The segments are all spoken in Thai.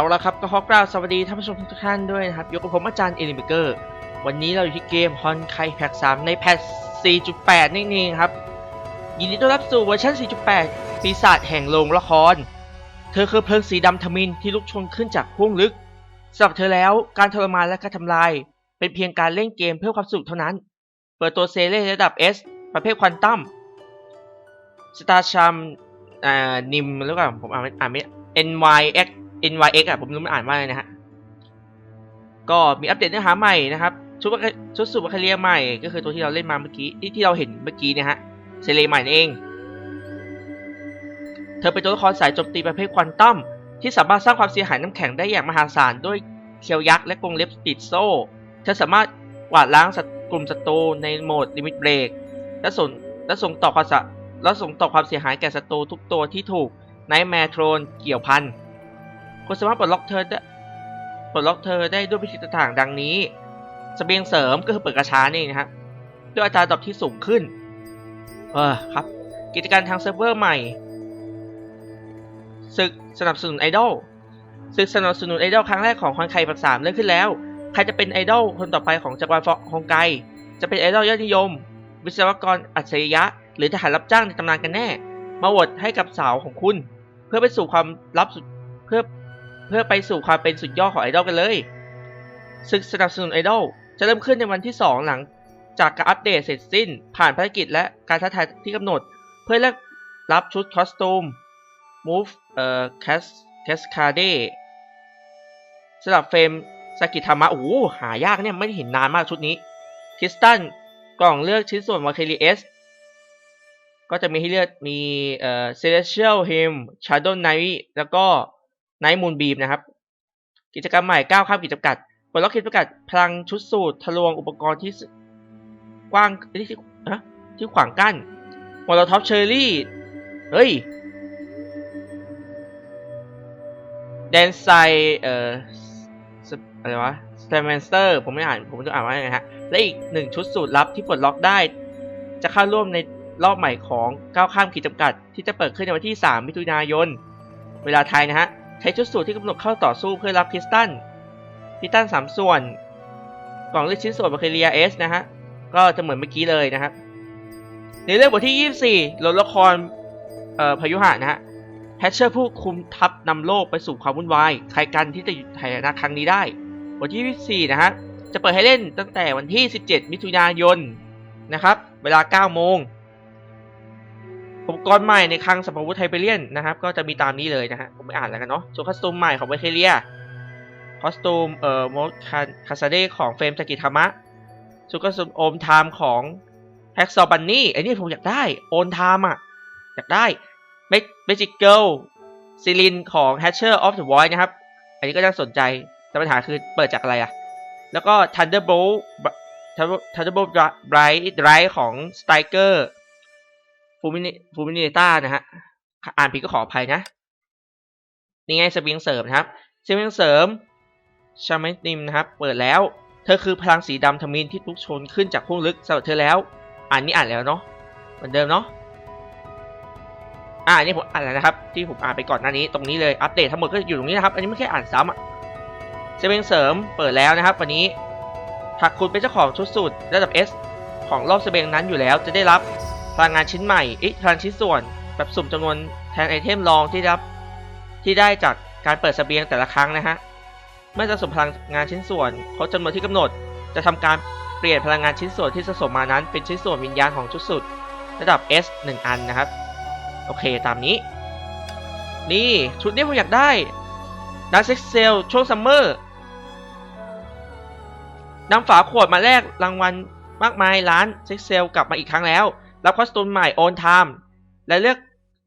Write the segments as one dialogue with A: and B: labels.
A: เอาละครับก็ขอกราบสวัสดีท่านผู้ชมทุกท่านด้วยนะครับอยู่กับผมอาจารย์เอลิเบเกอร์วันนี้เราอยู่ที่เกมฮอนไคแพ็ก3ในแพท4.8นี่เองครับ ยินดีต้อนรับสู่เวอร์ชัน4.8 ปีศาจแห่งโรงละคร เธอคือเพลิงสีดำทมินที่ลุกชนขึ้นจากห้วงลึกสำหรับเธอแล้วการทรมานและการทำลาย เป็นเพียงการเล่นเกมเพื่อความสนุกเท่านั้น เปิดตัวเซเล่ระดับ S ประเภทควอนตัมสตาร์ชัมอ่านิมหรือเปล่าผมอ่านไม่อ่านไม่ NYX NYX อะผมรู้มันอ่านว่าอะไรนะฮะ ก็มีอัปเดตเนื้อหาใหม่นะครับ ชุดชุดสูบคาเรียใหม่ ก็คือตัวที่เราเล่นมาเมื่อกี้ที่ที่เราเห็นเมื่อกี้เนะฮะเซเลใหม่นเอง เธอเป็นตัวละครสายโจมตีประเภทควอนตัมที่สามารถสร้างความเสียหายน้ำแข็งได้อย่างมหาศาลด้วยเคียวยักษ์และกรงเล็บติดโซ่ เธอสามารถกวาดล้างกลุ่มศัตรูในโหมดลิมิตเบรกและส่งและส่งต่อความและส่งต่อความเสียหายแก่ศัตรูทุกตัวที่ถูกไนท์แมทรอนเกี่ยวพัน คุณสามารถปลดล็อกเธอได้ปลดล็อกเธอได้ด้วยวิธีต่างๆดังนี้สเสบียงเสริมก็คือเปิดกระช้านี่นะครับด้วยอัตราดรอปที่สูงขึ้น เออครับ กิจการทางเซิร์ฟเวอร์ใหม่ศึกสนับสนุนไอดอลศึกสนับสนุนไอดอลครั้งแรกของคอนไคปักสามเริ่มขึ้นแล้ว ใครจะเป็นไอดอลคนต่อไปของจักรวาลฮองไก จะเป็นไอดอลยอดนิยม วิศวกรอัจฉริยะ หรือทหารรับจ้างในตำนานกันแน่ มาโหวตให้กับสาวของคุณ เพื่อไปสู่ความลับสุดเพื่อ เพื่อไปสู่ความเป็นสุดยอดของไอดอลกันเลย ศึกสนับสนุนไอดอลจะเริ่มขึ้นในวันที่ 2 หลังจากการอัปเดตเสร็จสิ้น ผ่านภารกิจและการท้าทายที่กำหนด เพื่อแลกรับชุดคอสตูม Move เอ่อ Cas Cascade สำหรับเฟรมสกิธรรมะโอ้หายากเนี่ยไม่เห็นนานมากชุดนี้คริสตันกล่องเลือกชิ้นส่วนวาเคลีเอสก็จะมีให้เลือกมีเอ่อ Celestial Hymn Shadow Knight แล้วก็ Night Moon Beam นะครับ กิจกรรมใหม่ก้าวข้ามกิจจำกัดปลดล็อกขีดจำกัดพลังชุดสูตรทะลวงอุปกรณ์ที่กว้างที่ที่ะที่ขวางกั้นมอลท็อปเชอร์รี่ เฮ้ยแดนไซเอ่ออะไรวะสเตมนสเตอร์ผมไม่อ่าน ผมจะอ่านว่าไงฮะ และอีกหนึ่งชุดสูตรลับที่ปลดล็อกได้ จะเข้าร่วมในรอบใหม่ของก้าวข้ามขีดจำกัด ที่จะเปิดขึ้นในวันที่ 3 มิถุนายน เวลาไทยนะฮะ ใช้ชุดสูตรที่กำหนดเข้าต่อสู้เพื่อรับคริสตันคริสตันสามส่วน กล่องเลือกชิ้นส่วนบาเคเรียเอสนะฮะ ก็จะเหมือนเมื่อกี้เลยนะครับ ในเรื่องบทที่ 24ลดละครเอ่อพายุหะนะฮะแฮชเชอร์ผู้คุมทัพนำโลกไปสู่ความวุ่นวายใครกันที่จะหยุดไทยนะครั้งนี้ได้ บทที่ 24 นะฮะ จะเปิดให้เล่นตั้งแต่วันที่ 17 มิถุนายนนะครับ เวลา 9 โมง อุปกรณ์ใหม่ในคลังสัมภาวุธไทเปเรียนนะครับ ก็จะมีตามนี้เลยนะฮะผมไม่อ่านแล้วกันเนาะส่วนคอสตูมใหม่ของเวเทเลียคอสตูมเอ่อโมดคาซาเดของเฟรมจากิธรรมะส่วนคอสตูมโอมไทม์ของแฮกซอบันนี่ไอ้นี่ผมอยากได้โอนไทม์อะอยากได้เมจิกเกิลซิลินของ Hatcher of the Void นะครับ อันนี้ก็น่าสนใจแต่ปัญหาคือเปิดจากอะไรอะแล้วก็ Thunderbolt Thunderbolt Bright Drive ของ Striker ฟูมินฟูมิเนต้านะฮะอ่านผิดก็ขออภัยนะ นี่ไงสเบียงเสริมนะครับสเบียงเสริมชามินิมนะครับ เปิดแล้ว เธอคือพลังสีดำทมินที่ลุกโชนขึ้นจากห้วงลึกสำหรับเธอแล้ว อ่านนี้อ่านแล้วเนาะเหมือนเดิมเนาะอ่านนี่ผมอ่านแล้วนะครับ ที่ผมอ่านไปก่อนหน้านี้ตรงนี้เลยอัปเดตทั้งหมดก็อยู่ตรงนี้นะครับ อันนี้ไม่แค่อ่านซ้ำอะเซเว่นเสริมเปิดแล้วนะครับ วันนี้หากคุณเป็นเจ้าของชุดสูตรระดับ S ของรอบเซเบงนั้นอยู่แล้วจะได้รับ พลังงานชิ้นใหม่อ๊ะพลังชิ้นส่วน แบบสุ่มจำนวนแทนไอเทมรองที่รับที่ได้จากการเปิดสเสบียงแต่ละครั้งนะฮะ เมื่อจะสมพลังงานชิ้นส่วนครบจำนวนที่กำหนด จะทำการเปลี่ยนพลังงานชิ้นส่วนที่สะสมมานั้น เป็นชิ้นส่วนวิญญาณของชุดสุด ระดับ S 1 อันนะครับ โอเคตามนี้ นี่ชุดนี้ผมอยากได้ดันเซ็กเซลช่วงซัมเมอร์นำฝาขวดมาแลกรางวัลมากมายร้านเซ็กเซลกลับมาอีกครั้งแล้ว รับคอสตูมใหม่โอนไทม์และเลือก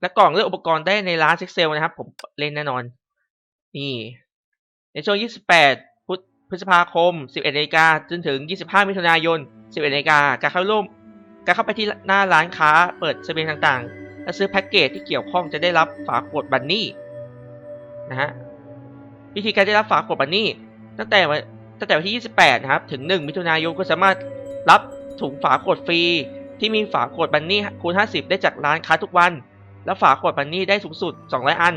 A: และกล่องเลือกอุปกรณ์ได้ในร้านเซ็กเซลนะครับ ผมเล่นแน่นอน นี่ ในช่วง 28พุธพฤษภาคม 11นาฬิกาจนถึง 25 มิถุนายน 11นาฬิกาการเข้าร่วมการเข้าไปที่หน้าร้านค้าเปิดเสบียงต่างๆ และซื้อแพ็กเกจที่เกี่ยวข้องจะได้รับฝาขวดบันนี่นะฮะวิธีการได้รับฝาขวดบันนี่ตั้งแต่วันตั้งแต่วันที่ 28 นะครับ ถึง 1 มิถุนายนก็สามารถรับถุงฝาขวดฟรี ที่มีฝาขวดบันนี่คูณ 50 ได้จากร้านค้าทุกวัน และฝาขวดบันนี่ได้สูงสุด 200 อัน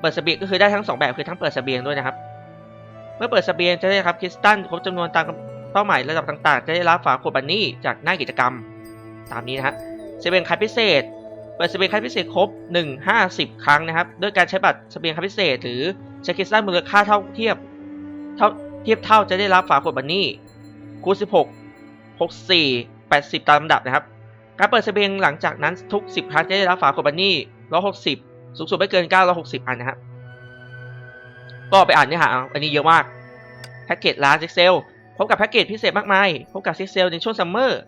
A: เปิดเสบียงก็คือได้ทั้ง 2 แบบคือทั้งเปิดเสบียงด้วยนะครับ เมื่อเปิดเสบียงจะได้ครับคริสตัลครบจำนวนตามเป้าหมายระดับต่างๆ จะได้รับฝาขวดบันนี่จากหน้ากิจกรรม ตามนี้นะฮะเสบียงคัดพิเศษ เปิดเสบียงคัดพิเศษครบ 1 5 0 ครั้งนะครับด้วยการใช้บัตรเสบียงคัดพิเศษ หรือใช้คริสตัลมูลค่าเท่าเทียบเท่าเทียบเท่าจะได้รับฝาขวดบันนี่คูณ16 64 80 ตามลำดับนะครับ การเปิดเสบียงหลังจากนั้นทุก 10 ครั้งจะได้รับฝาขวดบันนี่160 สูงสุดไม่เกิน 960 อันนะครับ ก็ไปอ่านเนื้อหาอันนี้เยอะมากแพ็กเกจร้านเซ็กเซลพบกับแพ็กเกจพิเศษมากมาย พบกับเซ็กเซลในช่วงซัมเมอร์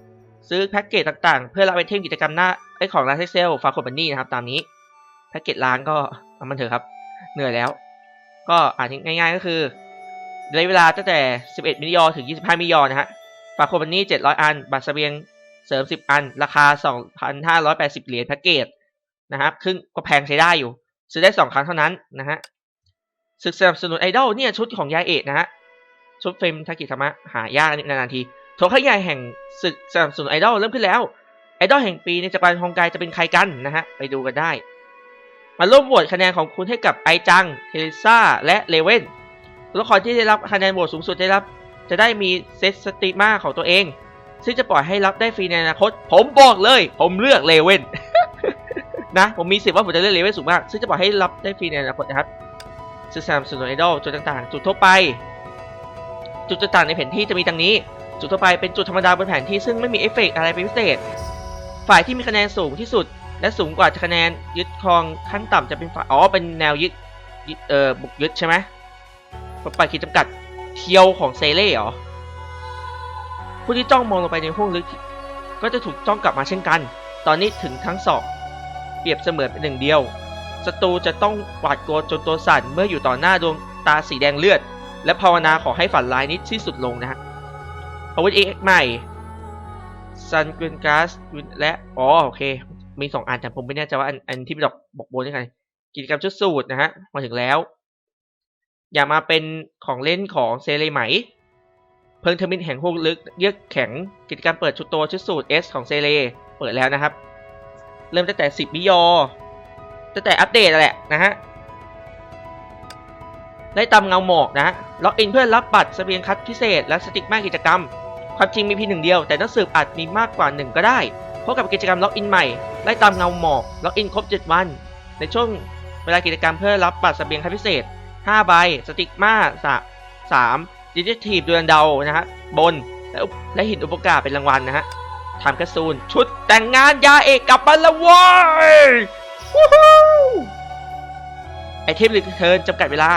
A: ซื้อแพ็กเกจต่างๆ เพื่อรับไอเทมกิจกรรมหน้าไอของร้านเซ็กเซลฝากขวดบันนี่นะครับตามนี้แพ็กเกจร้านก็เอามันเถอะครับ เหนื่อยแล้ว ก็อ่านง่ายๆก็คือระยะเวลาตั้งแต่ 11 มิลลิยอถึง 25 มิลลิยอนะฮะ ฝากขวดบันนี่700 อัน บัตรเสบียงเสริม 10 อัน ราคา 2,580 เหรียญแพ็กเกจนะครับครึ่งก็แพงใช้ได้อยู่ ซื้อได้ 2 ครั้งเท่านั้นนะฮะศึกสนับสนุนไอดอลเนี่ยชุดของยาเอะนะฮะชุดเฟรมทากิธรรมะหายากนานๆทีโถขยายแห่งศึกสนับสนุนไอดอลเริ่มขึ้นแล้วไอดอลแห่งปีในจักรวาลฮองไกจะเป็นใครกันนะฮะไปดูกันได้ มาร่วมโหวตคะแนนของคุณให้กับไอจัง เทเลซ่า และเลเว่นตัวละครที่ได้รับคะแนนโหวตสูงสุดได้รับ จะได้มีเซตสติมาของตัวเอง ซึ่งจะปล่อยให้รับได้ฟรีในอนาคต ผมบอกเลย ผมเลือกเลเว่นนะผมมีสิทธิ์ว่าผมจะเลือกเลเว่นสูงมาก ซึ่งจะปล่อยให้รับได้ฟรีในอนาคตนะครับซึ่งสนับสนุนไอดอลจุดต่างๆ จุดทั่วไป จุดต่างๆในแผนที่จะมีดังนี้ จุดทั่วไปเป็นจุดธรรมดาบนแผนที่ซึ่งไม่มีเอฟเฟกต์อะไรเป็นพิเศษ ฝ่ายที่มีคะแนนสูงที่สุด และสูงกว่าคะแนนยึดครองขั้นต่ำจะเป็นฝ่ายอ๋อเป็นแนวยึดเอ่อบุกยึดใช่ไหมปล่อยขีดจำกัด เทียวของเซเล่เหรอ ผู้ที่จ้องมองลงไปในห้วงลึก ก็จะถูกจ้องกลับมาเช่นกัน ตอนนี้ถึงทั้งสองเปรียบเสมือนเป็นหนึ่งเดียว ศัตรูจะต้องหวาดกลัวจนตัวสั่นเมื่ออยู่ต่อหน้าดวงตาสีแดงเลือด และภาวนาขอให้ฝันร้ายนี้ที่สุดลงนะฮะ อาวุธเอกใหม่ซันกรีนกาสและ อ๋อ โอเค มีสองอันแต่ผมไม่แน่ใจว่าอันอันที่เป็นดอกบอกโบนยังไงกิจกรรมชุดสูตรนะฮะ มาถึงแล้ว อย่ามาเป็นของเล่นของเซเลไหม เพิงเทอร์มินแห่งห้วงลึกเยือกแข็งกิจกรรมเปิดชุดโตชุดสูตร S ของเซเลเปิดแล้วนะครับ เริ่มตั้งแต่ 10มิยอตั้งแต่อัปเดตนั่นแหละนะฮะได้ตามเงาหมอกนะฮะล็อกอินเพื่อรับบัตรสเสบียงคัดพิเศษ และสติกมากิจกรรม ความจริงมีเพียงหนึ่งเดียว แต่นักสืบอาจมีมากกว่าหนึ่งก็ได้พบกับกิจกรรมล็อกอินใหม่ไล่ตามเงาหมอกล็อกอินครบ 7 วัน ในช่วงเวลากิจกรรมเพื่อรับบัตรสเสบียงคัดพิเศษ 5ใบสติกมาสะสามดิจิทีฟดือนเดานะฮะบนและอุปและหินอุปการเป็นรางวัลนะฮะทำกระซูนชุดแต่งงานยาเอกกลับมาล้วเว้ยวู้ฮู้ไอเทมรีเทิร์นจำกัดเวลา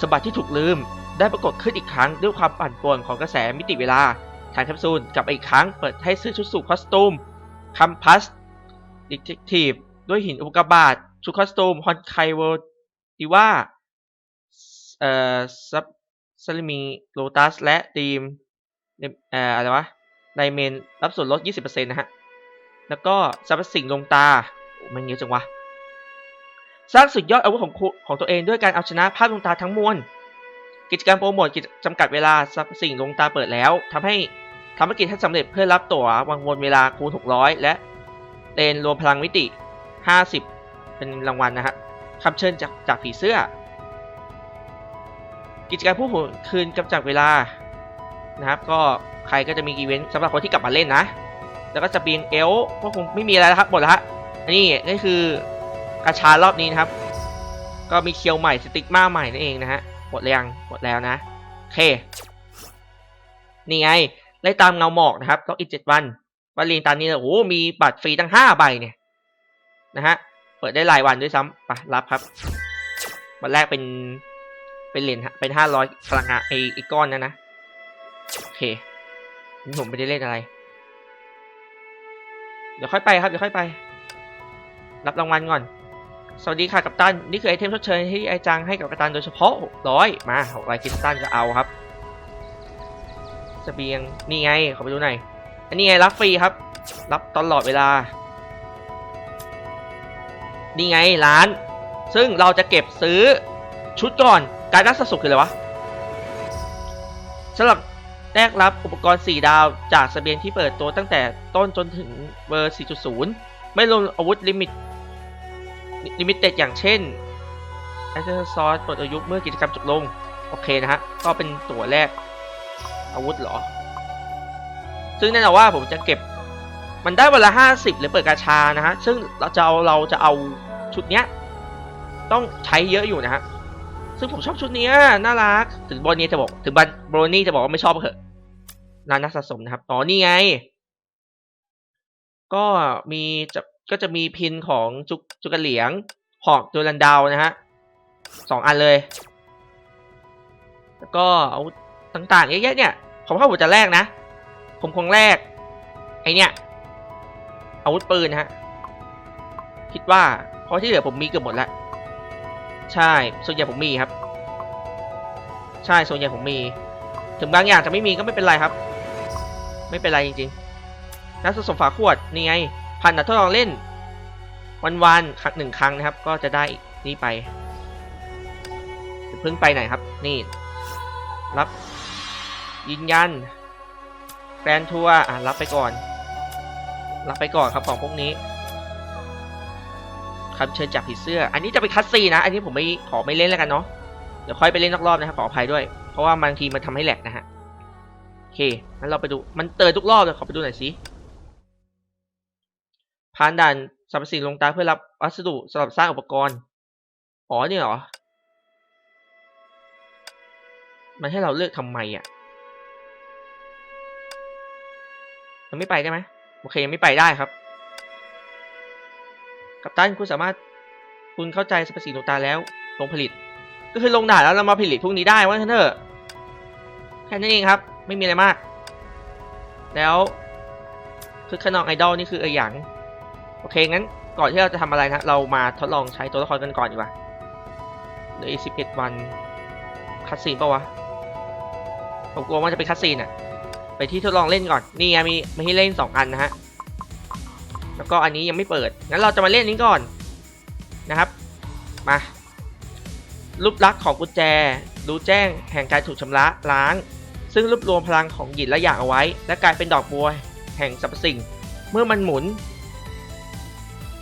A: สมบัติที่ถูกลืม ได้ปรากฏขึ้นอีกครั้งด้วยความปั่นป่วนของกระแสมิติเวลาทางแคปซูลกลับมาอีกครั้งเปิดให้ซื้อชุดสูทคอสตูมคัมพัสดิเทคทีฟด้วยหินอุกกาบาตชุดคอสตูมฮอนไคเวอร์ดิว่า เอ่อซับซาลิมีโลตัสและดีมเอ่ออะไรวะไดเมนรับส่วนลด 20%นะฮะ แล้วก็สรรพสิ่งลงตาโอ้มันเยอะจังวะ สร้างสุดยอดอาวุธของคุของตัวเองด้วยการเอาชนะภาพลวงตาทั้งมวล กิจกรรมโปรโมทกิจจำกัดเวลาสรรพสิ่งลงตาเปิดแล้วทำให้ทำภารกิจให้สำเร็จเพื่อรับตั๋ววังวนเวลาคูณ 600 และเลนรวมพลังมิติ 50 เป็นรางวัลนะฮะคำเชิญจากจากผีเสื้อ กิจการผู้หวนคืนกำจัดเวลานะครับ ก็ใครก็จะมีอีเวนต์สำหรับคนที่กลับมาเล่นนะ แล้วก็จะเบียงเอลก็คงไม่มีอะไรแล้วครับหมดแล้วฮะอันนี้นี่คือกระชารอบนี้นะครับ ก็มีเคียวใหม่สติ๊กมาใหม่นั่นเองนะฮะหมดแล้วยังหมดแล้วนะโอเคนี่ไงไล่ตามเงาหมอกนะครับต้องอีกเจ็ดวันวันเรียนตามนี้เนี่ยโอ้โหมีบัตรฟรีตั้งห้าใบเนี่ยนะฮะเปิดได้หลายวันด้วยซ้ำไปรับครับวันแรกเป็น เป็นเหรียญฮะเป็นห้าร้อยพลังงานไอไอก้อนนั่นนะโอเคนี่ผมไม่ได้เล่นอะไร เดี๋ยวค่อยไปครับเดี๋ยวค่อยไป รับรางวัลก่อน สวัสดีค่ะกัปตัน นี่คือไอเทมชดเชยที่ไอจังให้กับกัปตันโดยเฉพาะ600มา600คริสตัลก็เอาครับเบียงนี่ไงขอไปดูหน่อยอันนี้ไงรับฟรีครับ รับตลอดเวลา นี่ไงร้าน ซึ่งเราจะเก็บซื้อ ชุดก่อน การนักสะสมคืออะไรวะสำหรับแลกรับอุปกรณ์ 4 ดาวจากเสบียงที่เปิดตัวตั้งแต่ต้นจนถึงเวอร์ 4.0 ไม่รวมอาวุธลิมิตลิมิเต็ดอย่างเช่นแอสเซอร์ซอสหมดอายุเมื่อกิจกรรมจบลง โอเคนะฮะ ก็เป็นตัวแรกอาวุธเหรอ ซึ่งแน่นอนว่าผมจะเก็บมันได้วันละห้าสิบหรือเปิดกาชานะฮะ ซึ่งเราจะเอาเราจะเอาชุดเนี้ย ต้องใช้เยอะอยู่นะฮะ ซึ่งผมชอบชุดนี้น่ารัก ถึงบอลนี้จะบอก ถึงบันโบรนี่จะบอกว่าไม่ชอบเถอะร้านนักสะสมนะครับอ๋อนี่ไง ก็มีจะก็จะมีพินของจุกจุกกระเหลียง หอกตัวลันดาวนะฮะสองอันเลย แล้วก็อาวุธต่างๆเยอะแยะเนี่ย ผมว่าผมจะแลกนะ ผมคงแลกไอเนี่ย อาวุธปืนนะฮะ คิดว่าเพราะที่เหลือผมมีเกือบหมดแล้ว ใช่ ส่วนใหญ่ผมมีครับ ใช่ ส่วนใหญ่ผมมี ถึงบางอย่างจะไม่มีก็ไม่เป็นไรครับ ไม่เป็นไรจริงๆนักสะสมฝาขวดนี่ไงพันนัดทดลองเล่น วันๆครั้งหนึ่งครั้งนะครับ ก็จะได้นี่ไปเพิ่งไปไหนครับ นี่ รับ ยืนยันแฟนทัวร์อะรับไปก่อน รับไปก่อนครับของพวกนี้ คำเชิญจากผีเสื้อ อันนี้จะเป็นคัสซีนะ อันนี้ผมไม่ขอไม่เล่นแล้วกันเนาะ เดี๋ยวค่อยไปเล่นนอกรอบนะครับขออภัยด้วย เพราะว่าบางทีมันทำให้แหลกนะฮะ โอเค งั้นเราไปดู มันเตือนทุกรอบเลยขอไปดูหน่อยสิผ่านด่านสรรพสิ่งลงตาเพื่อรับวัสดุสำหรับสร้างอุปกรณ์ อ๋อนี่เหรอ มันให้เราเลือกทำไมอะ มันไม่ไปได้ไหมโอเคยังไม่ไปได้ครับ กัปตันคุณสามารถคุณเข้าใจสรรพสิ่งลงตาแล้วลงผลิต ก็คือลงด่านแล้วเรามาผลิตพวกนี้ได้ว่าเถอะแค่นั้นเองครับ ไม่มีอะไรมาก แล้วคือขนองไอดอลนี่คืออะไรอย่างโอเคงั้นก่อนที่เราจะทำอะไรนะเรามาทดลองใช้ตัวละครกันก่อนดีกว่าเหลืออีกสิบเอ็ดวันคัดซีนปะวะผมกลัวว่าจะเป็นคัดซีนอะไปที่ทดลองเล่นก่อน นี่ไงมีมีให้เล่นสองอันนะฮะ แล้วก็อันนี้ยังไม่เปิด งั้นเราจะมาเล่นนี้ก่อนนะครับ มารูปลักษณ์ของกุญแจรู้แจ้งแห่งการถูกชำระล้าง ซึ่งรวบรวมพลังของหยินและหยางเอาไว้ และกลายเป็นดอกบัวแห่งสรรพสิ่ง เมื่อมันหมุน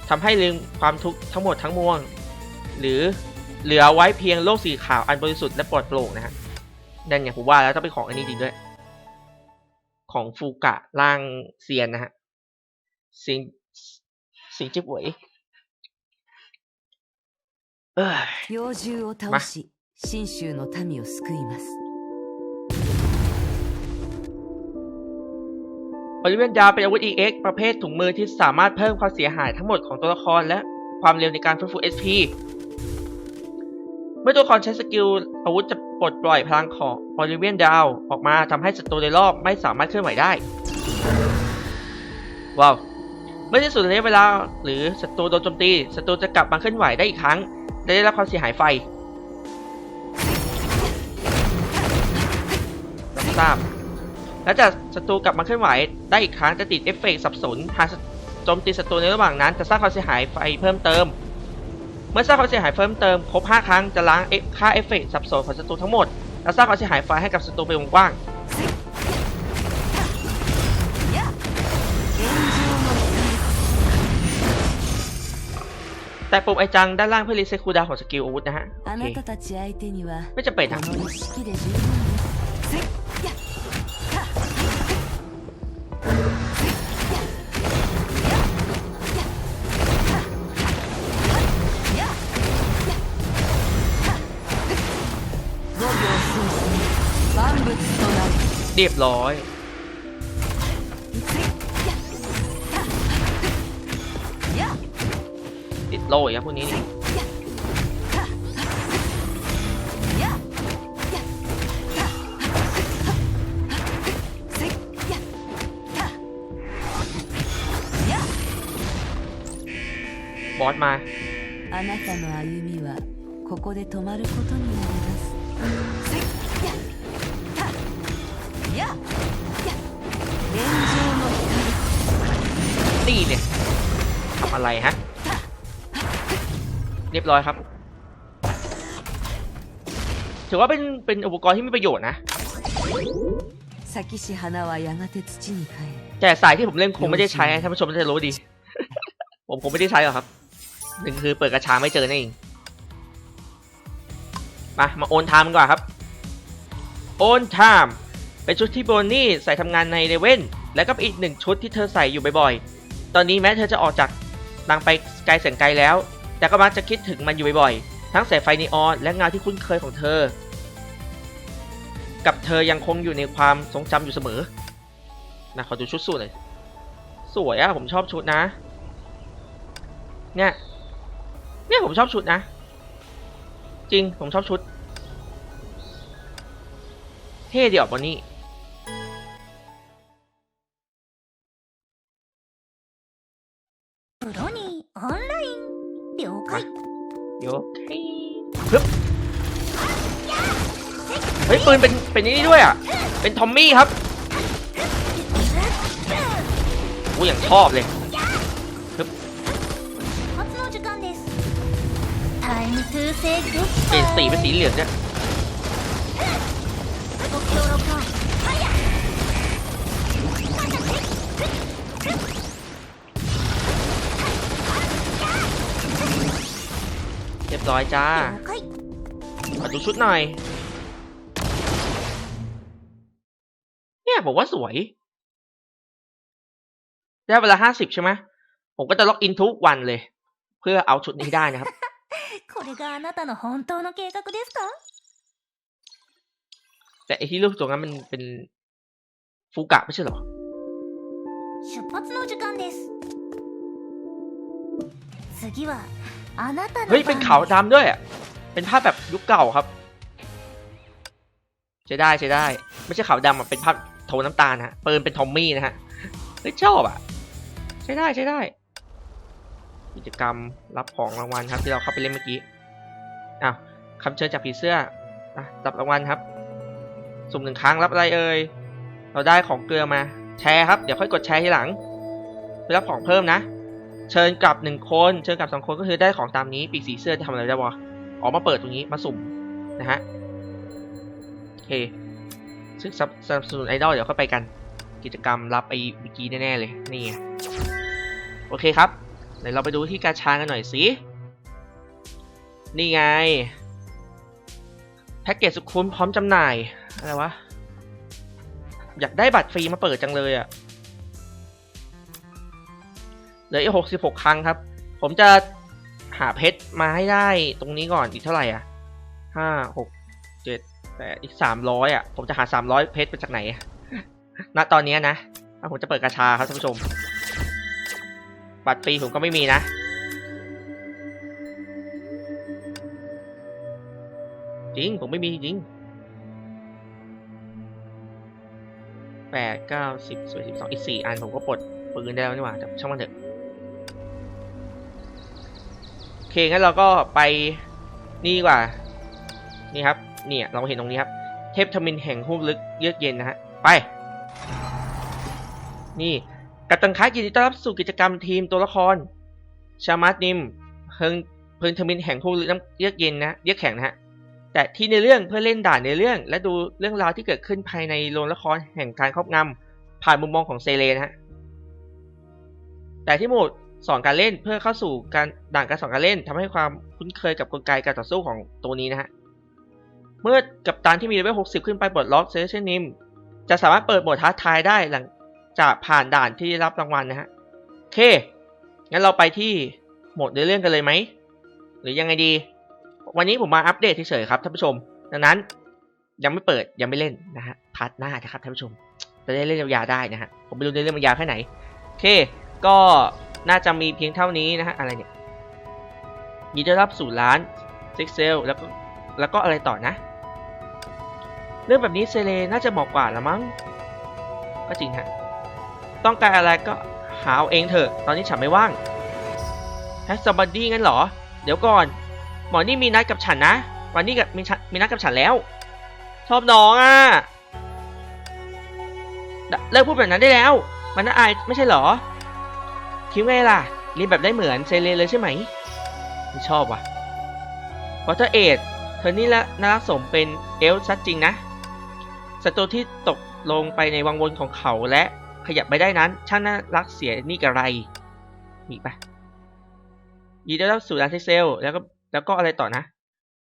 A: ทำให้ลืมความทุกข์ทั้งหมดทั้งมวลหรือเหลือไว้เพียงโลกสีขาวอันบริสุทธิ์และปลอดโปร่งนะฮะนั่นไงผมว่าแล้วต้องเป็นของอันนี้จริงด้วย ของฟูกะร่างเซียนนะฮะสิง สิงจิบหวยเอ้ย
B: 妖獣を倒し信州の民を救います
A: บริเวณดาวเป็นอาวุธ EX ประเภทถุงมือที่สามารถเพิ่มความเสียหายทั้งหมดของตัวละครและความเร็วในการฟื้นฟู SP เมื่อตัวละครใช้สกิลอาวุธจะปลดปล่อยพลังของบริเวณดาวออกมาทำให้ศัตรูในรอบไม่สามารถเคลื่อนไหวได้ ว้าว เมื่อที่สุดระยะเวลาหรือศัตรูโดนโจมตีศัตรูจะกลับมาเคลื่อนไหวได้อีกครั้งและได้รับความเสียหายไฟรับทราบและจากศัตรูกลับมาเคลื่อนไหวได้อีกครั้งจะติดเอฟเฟกสับสนหากโจมตีศัตรูในระหว่างนั้นจะสร้างความเสียหายไฟเพิ่มเติม เมื่อสร้างความเสียหายเพิ่มเติมครบ 5 ครั้งจะล้างค่าเอฟเฟกสับสนของศัตรูทั้งหมดและสร้างความเสียหายไฟให้กับศัตรูเป็นวงกว้าง แต่ปุ่มไอจังด้านล่างเพื่อรีเซ็ตคูลดาของสกิลอาวุธนะฮะโอเคไม่จะไป็นะเรียบร้อย โล่อีกครับพวกนี้นี่ บอสมา
B: あなたの歩みはここで止まることになります現状の
A: ตีเนี่ยทำอะไรฮะ เรียบร้อยครับ ถือว่าเป็นเป็นอุปกรณ์ที่มีประโยชน์นะแต่สายที่ผมเล่นคงไม่ได้ใช้ท่านผู้ชมจะรู้ดี ผมคงไม่ได้ใช้หรอกครับหนึ่งคือเปิดกระชาไม่เจอนั่นเองมามาโอนไทม์ก่อนครับโอนไทม์เป็นชุดที่โบนี่ใส่ทำงานในเลเว่นและก็อีกหนึ่งชุดที่เธอใส่อยู่บ่อยๆ ตอนนี้แม้เธอจะออกจากนางไปไกลแสนไกลแล้ว แต่ก็มักจะคิดถึงมันอยู่บ่อยๆ ทั้งแสงไฟนีออนและเงาที่คุ้นเคยของเธอ กับเธอยังคงอยู่ในความทรงจำอยู่เสมอ นะขอดูชุดสูทหน่อยสวยอะผมชอบชุดนะ เนี่ย เนี่ยผมชอบชุดนะ จริงผมชอบชุด เท่ดีออกบนนี่
C: มา
A: โยฮึบเฮ้ยปืนเป็นเป็นนี้ด้วยอะ เป็นทอมมี่ครับกูอย่างชอบเลย
C: ฮึบ
A: เปลี่ยนสีเป็นสีเหลืองเนี่ย รียบร้อยจ้า
C: 了解
A: มาดูชุดหน่อย เนี่ยผมว่าสวย ได้เวลาห้าสิบใช่ไหม ผมก็จะล็อกอินทุกวันเลย เพื่อเอาชุดนี้ให้ได้นะครับ
C: これがあなたの本当の計画ですか
A: แต่ไอที่รูปตรงนั้นมันเป็นฟูกะไม่ใช่เหรอ
C: 出発の時間です次はあなたの
A: เฮ้ย เป็นขาวดำด้วย เป็นภาพแบบยุคเก่าครับใช้ได้ใช้ได้ ไม่ใช่ขาวดำมันเป็นภาพโทนน้ำตาลฮะปืนเป็นทอมมี่นะฮะเฮ้ยชอบอะ ใช้ได้ใช้ได้ กิจกรรมรับของรางวัลครับ ที่เราเข้าไปเล่นเมื่อกี้อ้าวคำเชิญจากผีเสื้ออจับรางวัลครับ สุ่มหนึ่งครั้งรับอะไรเอ่ยเราได้ของเกลือมา แชร์ครับ เดี๋ยวค่อยกดแชร์ทีหลังไปรับของเพิ่มนะ เชิญกลับหนึ่งคนเชิญกลับสองคนก็คือได้ของตามนี้ปีกสีเสื้อจะทำอะไรได้วะออกมาเปิดตรงนี้มาสุ่มนะฮะโอเคซึ่งสนับสนุนไอดอลเดี๋ยวเข้าไปกัน กิจกรรมรับไอวีกี้แน่ๆเลยนี่ไงโอเคครับเดี๋ยวเราไปดูที่กาชากันหน่อยสินี่ไงแพ็กเกจสุดคุ้มพร้อมจำหน่ายอะไรวะอยากได้บัตรฟรีมาเปิดจังเลยอะ่ะ เหลืออีกหกสิบหกครั้งครับ ผมจะหาเพชรมาให้ได้ตรงนี้ก่อนอีกเท่าไหร่อะห้าหกเจ็ดแปดอีกสามร้อยอะ ผมจะหาสามร้อยเพชรมาจากไหนณตอนนี้นะผมจะเปิดกระชาครับท่านผู้ชม บัตรฟรีผมก็ไม่มีนะจริง ผมไม่มีจริงแปดเก้าสิบสิบสองอีกสี่อันผมก็ปลดปืนได้แล้วนี่หว่าช่างมันเถอะ เคงั้นเราก็ไปนี่กว่า นี่ครับ เนี่ยเราเห็นตรงนี้ครับ เทพทมินแห่งหุ้ลึกเยือกเย็นนะฮะ ไป นี่กัปตันค้ายินดีต้อนรับสู่กิจกรรมทีมตัวละคร ชามาร์ตนิม เพิงเพิงทมินแห่งหุ้ลึกน้ำเยือกเย็นนะ เยือกแข็งนะฮะ แต่ที่ในเรื่องเพื่อเล่นด่านในเรื่อง และดูเรื่องราวที่เกิดขึ้นภายในโรงละครแห่งการครอบงำผ่านมุมมองของเซเลนะฮะแต่ที่หมด สอนการเล่นเพื่อเข้าสู่การด่านการสอนการเล่นทำให้ความคุ้นเคยกับกลไกการต่อสู้ของตัวนี้นะฮะ เมื่อกับตันที่มีเลเวล 60 ขึ้นไปปลดล็อกเซสชันนิมจะสามารถเปิดโหมดท้าทายได้หลังจากผ่านด่านที่ได้รับรางวัลนะฮะโอเค งั้นเราไปที่โหมดเนื้อเรื่องกันเลยไหม หรือยังไงดี วันนี้ผมมาอัปเดตเฉยๆครับท่านผู้ชม ดังนั้นยังไม่เปิดยังไม่เล่นนะฮะพาร์ทหน้านะครับท่านผู้ชมจะได้เล่นยาวๆได้นะฮะผมไม่รู้เนื้อเรื่องมันยาวแค่ไหนโอเค ก็ น่าจะมีเพียงเท่านี้นะฮะอะไรเนี่ยยินดีต้อนรับสู่ร้านซิกเซลแล้วก็แล้วก็อะไรต่อนะ เรื่องแบบนี้เซเลน่าจะเหมาะกว่าละมั้งก็จริงฮะต้องการอะไรก็หาเอาเองเถอะ ตอนนี้ฉันไม่ว่างแฮสบัดดี้งั้นเหรอ เดี๋ยวก่อน หมอนี่มีนัดกับฉันนะ วันนี้กับมีฉันมีนัดกับฉันแล้ว ชอบน้องอะเลิกพูดแบบนั้นได้แล้ว มันน่าอายไม่ใช่เหรอ คิดไงล่ะเรียนแบบได้เหมือนเซเลเลยใช่ไหมไม่ชอบว่ะวอเตอร์เอดเธอนี่ละน่ารักสมเป็นเอลชัดจริงนะศัตรูที่ตกลงไปในวังวนของเขาและขยับไปได้นั้นช่างน่ารักเสียนี่กระไรมีปะยีได้รับสู่ร้านเทเซลแล้วก็แล้วก็อะไรต่อนะ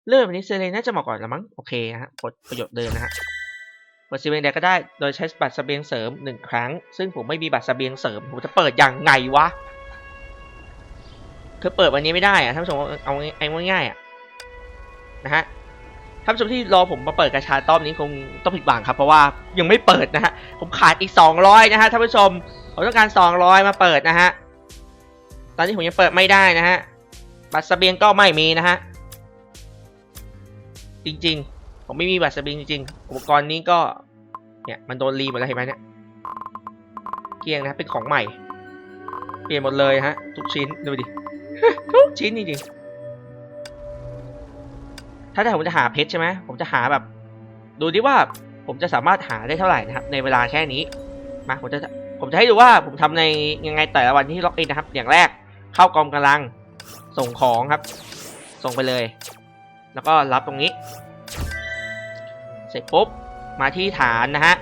A: เรื่องแบบนี้เซเลน่าจะเหมาะก่อนละมั้งโอเคฮะกดประโยชน์เดิมนะฮะ เปิดเบียงใดก็ได้โดยใช้บัตรสเบียงเสริมหนึ่งครั้ง ซึ่งผมไม่มีบัตรสเบียงเสริม ผมจะเปิดยังไงวะคือเปิดวันนี้ไม่ได้อะท่านผู้ชมเอาเอาง่ายๆอะนะฮะท่านผู้ชมที่รอผมมาเปิดกระชาต้อมนี้คงต้องผิดหวังครับ เพราะว่ายังไม่เปิดนะฮะผมขาดอีก 200 นะฮะท่านผู้ชมผมต้องการ 200 มาเปิดนะฮะตอนนี้ผมยังเปิดไม่ได้นะฮะบัตรสเบียงก็ไม่มีนะฮะจริง ๆ ผมไม่มีบัตรสเบียงจริงๆอุปกรณ์นี้ก็ เนี่ยมันโดนรีหมดแล้วเห็นไหมเนี่ย เกียงนะเป็นของใหม่ เปลี่ยนหมดเลยฮะ ทุกชิ้นดูดิ ทุกชิ้นจริงๆ ถ้าแต่ผมจะหาเพชรใช่ไหมผมจะหาแบบ ดูดิว่าผมจะสามารถหาได้เท่าไหร่นะครับ ในเวลาแค่นี้ มาผมจะผมจะให้ดูว่าผมทำในยังไงแต่ละวันที่ล็อกอินนะครับ อย่างแรกเข้ากองกำลังส่งของครับ ส่งไปเลย แล้วก็รับตรงนี้ เสร็จปุ๊บ มาที่ฐานนะฮะ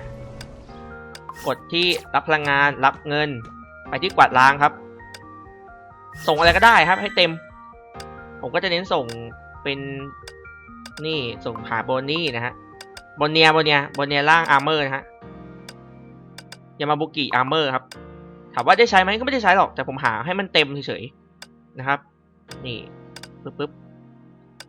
A: กดที่รับพลังงานรับเงิน ไปที่กวาดล้างครับ ส่งอะไรก็ได้ครับ ให้เต็ม ผมก็จะเน้นส่งเป็นนี่ส่งหาโบนี่นะฮะโบเนียโบเนียโบเนียล่างอาร์เมอร์นะฮะยามาบุกิอาร์เมอร์ครับถามว่าได้ใช้ไหมก็ไม่ได้ใช้หรอกแต่ผมหาให้มันเต็มเฉยๆนะครับ นี่ปึ๊บปึ๊บ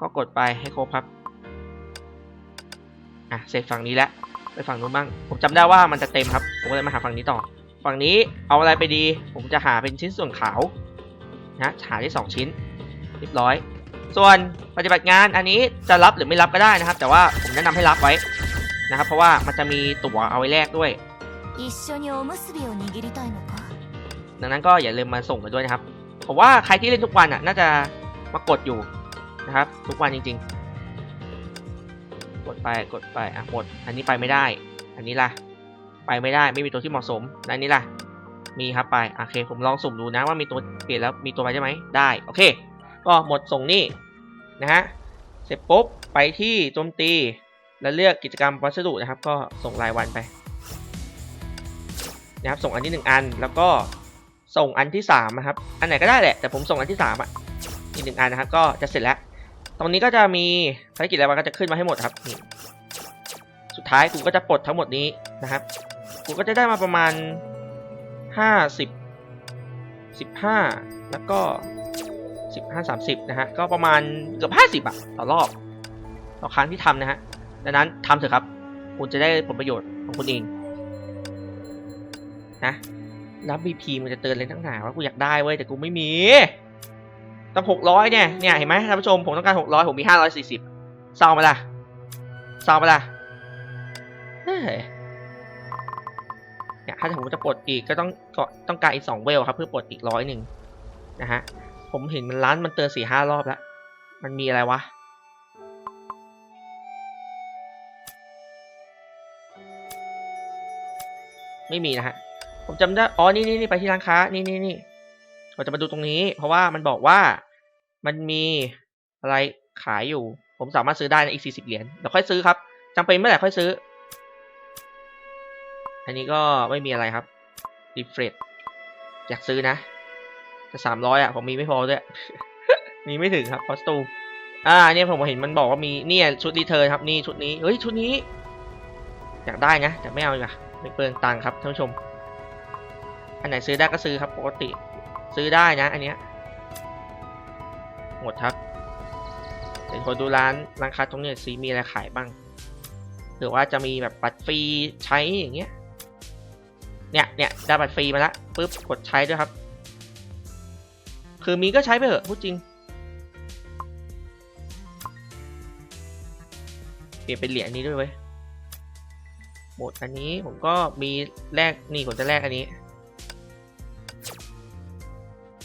A: ก็กดไปให้ครบครับ่ะเสร็จฝั่งนี้แล้วไปฝั่งนู้นบ้าง ผมจำได้ว่ามันจะเต็มครับ ผมก็เลยมาหาฝั่งนี้ต่อ ฝั่งนี้เอาอะไรไปดี ผมจะหาเป็นชิ้นส่วนขาวนะหาได้ 2 ชิ้นเรียบร้อย ส่วนปฏิบัติงานอันนี้จะรับหรือไม่รับก็ได้นะครับ แต่ว่าผมแนะนำให้รับไว้นะครับ เพราะว่ามันจะมีตั๋วเอาไว้แลกด้วยดังนั้นก็อย่าลืมมาส่งกันด้วยนะครับผมว่าใครที่เล่นทุกวันอะน่าจะมากดอยู่นะครับ ทุกวันจริง ๆ กดไปกดไปอะหมด อันนี้ไปไม่ได้ อันนี้ล่ะ ไปไม่ได้ไม่มีตัวที่เหมาะสมอันนี้ล่ะ มีครับไปโอเค ผมลองสุ่มดูนะว่ามีตัวเปลี่ยนแล้วมีตัวไปใช่ไหมได้โอเค ก็หมดส่งนี่นะฮะเสร็จปุ๊บไปที่โจมตีแล้วเลือกกิจกรรมวัสดุนะครับ ก็ส่งรายวันไปนะครับส่งอันที่หนึ่งอันแล้วก็ส่งอันที่สามนะครับอันไหนก็ได้แหละแต่ผมส่งอันที่สามอะอีกหนึ่งอันนะครับ ก็จะเสร็จแล้ว รงนี้ก็จะมีภารกิจรายวันก็จะขึ้นมาให้หมดครับนี่สุดท้ายกูก็จะปลดทั้งหมดนี้นะครับกูก็จะได้มาประมาณห้าสิบสิบห้าแล้วก็สิบห้าสามสิบนะฮะก็ประมาณเกือบห้าสิบอะต่อรอบต่อครั้งที่ทำนะฮะดังนั้นทำเถอะครับ คุณจะได้ผลประโยชน์ของคุณเองนะรับ BP มันจะเตือนเลยทั้งหนาว่ากูอยากได้เว้ยแต่กูไม่มี ตั้งหกร้อยเนี่ย เนี่ยเห็นไหมท่านผู้ชมผมต้องการหกร้อยผมมีห้าร้อยสี่สิบเศร้าไหมล่ะเศร้าไหมล่ะเฮ้ยเนี่ยถ้าผมจะปลดอีกก็ต้องก็ต้องการอีกสองเวลครับ เพื่อปลดอีกร้อยหนึ่งนะฮะผมเห็นมันร้านมันเตือนสี่ห้ารอบแล้ว มันมีอะไรวะไม่มีนะฮะ ผมจำได้ อ๋อ นี่นี่นี่ไปที่ร้านค้า นี่นี่นี่ เราจะมาดูตรงนี้ เพราะว่ามันบอกว่ามันมีอะไรขายอยู่ ผมสามารถซื้อได้นะอีกสี่สิบเหรียญเดี๋ยวค่อยซื้อครับจำเป็นเมื่อไหร่ค่อยซื้อ อันนี้ก็ไม่มีอะไรครับรีเฟรชอยากซื้อนะแต่สามร้อยอะ ผมมีไม่พอด้วย มีไม่ถึงครับคอสตูมอ่าเนี่ยผมเห็นมันบอกว่ามีเนี่ยชุดรีเทิร์นครับนี่ชุดนี้เฮ้ยชุดนี้ อยากได้นะแต่ไม่เอาดีกว่าไม่เปลืองตังค์ครับท่านผู้ชม อันไหนซื้อได้ก็ซื้อครับปกติ ซื้อได้นะ อันเนี้ยหมดครับเดี๋ยวคนดูร้านร้านค้าตรงเนี้ยซีมีอะไรขายบ้าง หรือว่าจะมีแบบบัตรฟรีใช้อย่างเงี้ย เนี่ยเนี่ยได้บัตรฟรีมาแล้วปุ๊บกดใช้ด้วยครับ คือมีก็ใช้ไปเถอะพูดจริงเปลี่ยนเป็นเหรียญนี้ด้วยเว้ยหมดอันนี้ผมก็มีแลกนี่ผมจะแลกอันนี้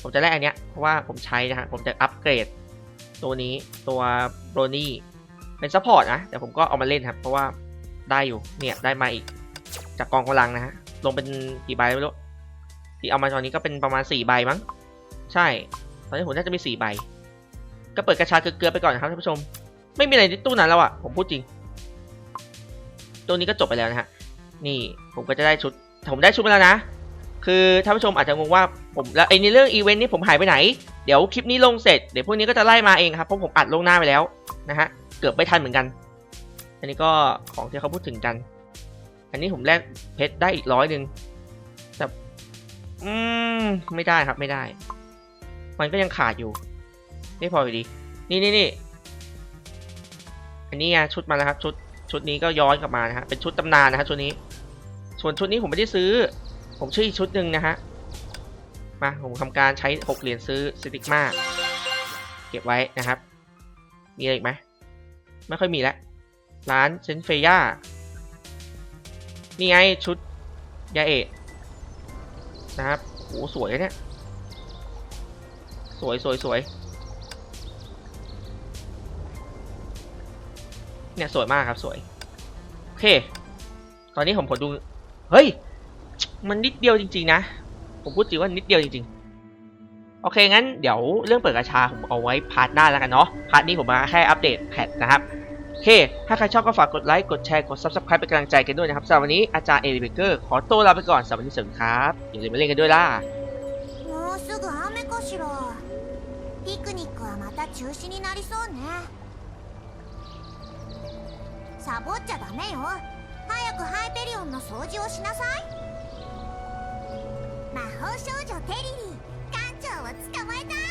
A: ผมจะแลกอันเนี้ยเพราะว่าผมใช้นะฮะผมจะอัปเกรดตัวนี้ตัวโบรนี่เป็นซัพพอร์ตนะแต่ผมก็เอามาเล่นครับเพราะว่าได้อยู่เนี่ยได้มาอีกจากกองกำลังนะฮะลงเป็นกี่ใบไม่รู้ที่เอามาตอนนี้ก็เป็นประมาณ4ใบมั้งใช่ ตอนนี้ผมน่าจะมี4ใบก็เปิดกระชาเกลือไปก่อนนะครับท่านผู้ชม ไม่มีอะไรในตู้นั้นแล้วอะผมพูดจริง ตัวนี้ก็จบไปแล้วนะฮะนี่ผมก็จะได้ชุดผมได้ชุดมาแล้วนะ คือท่านผู้ชมอาจจะงงว่าผมแล้วไอ้ในเรื่องอีเวนต์นี้ผมหายไปไหน เดี๋ยวคลิปนี้ลงเสร็จเดี๋ยวพวกนี้ก็จะไล่มาเองครับเพราะผมอัดลงหน้าไปแล้วนะฮะเกือบไม่ทันเหมือนกัน อันนี้ก็ของที่เขาพูดถึงกัน อันนี้ผมแลกเพชรได้อีกร้อยหนึ่งแต่อืมไม่ได้ครับไม่ได้ มันก็ยังขาดอยู่ไม่พออยู่ดี นี่นี่นี่อันนี้ไงชุดมาแล้วครับ ชุดชุดนี้ก็ย้อนกลับมานะฮะเป็นชุดตำนานนะฮะชุดนี้ ส่วนชุดนี้ผมไม่ได้ซื้อ ผมชื่ออีกชุดหนึ่งนะฮะ มาผมทำการใช้หกเหรียญซื้อสติกมาเก็บไว้นะครับ มีอะไรอีกไหมไม่ค่อยมีแล้วร้านเซนเฟย่านี่ไงชุดยาเอะนะครับโอ้สวยเนี่ย สวยสวยสวยเนี่ยสวยมากครับสวย โอเค ตอนนี้ผมขอดู เฮ้ย มันนิดเดียวจริงๆนะ ผมพูดจริงว่านิดเดียวจริงๆ โอเค งั้นเดี๋ยวเรื่องเปิดกระชาผมเอาไว้พาร์ทหน้าแล้วกันเนาะ พาร์ทนี้ผมมาแค่อัปเดตแพทนะครับ โอเค ถ้าใครชอบก็ฝากกดไลค์ กดแชร์ กด subscribe เป็นกำลังใจกันด้วยนะครับสำหรับวันนี้อาจารย์เอริเบเกอร์ขอตัวลาไปก่อนสำหรับวันนี้สวัสดีครับ อย่าลืมมาเล่นกันด้วยล่ะ
C: もうすぐ雨かしらピクニックはまた中止になりそうねサボっちゃダメよ早くハイペリオンの掃除をしなさい 魔法少女テリリー艦長を捕まえた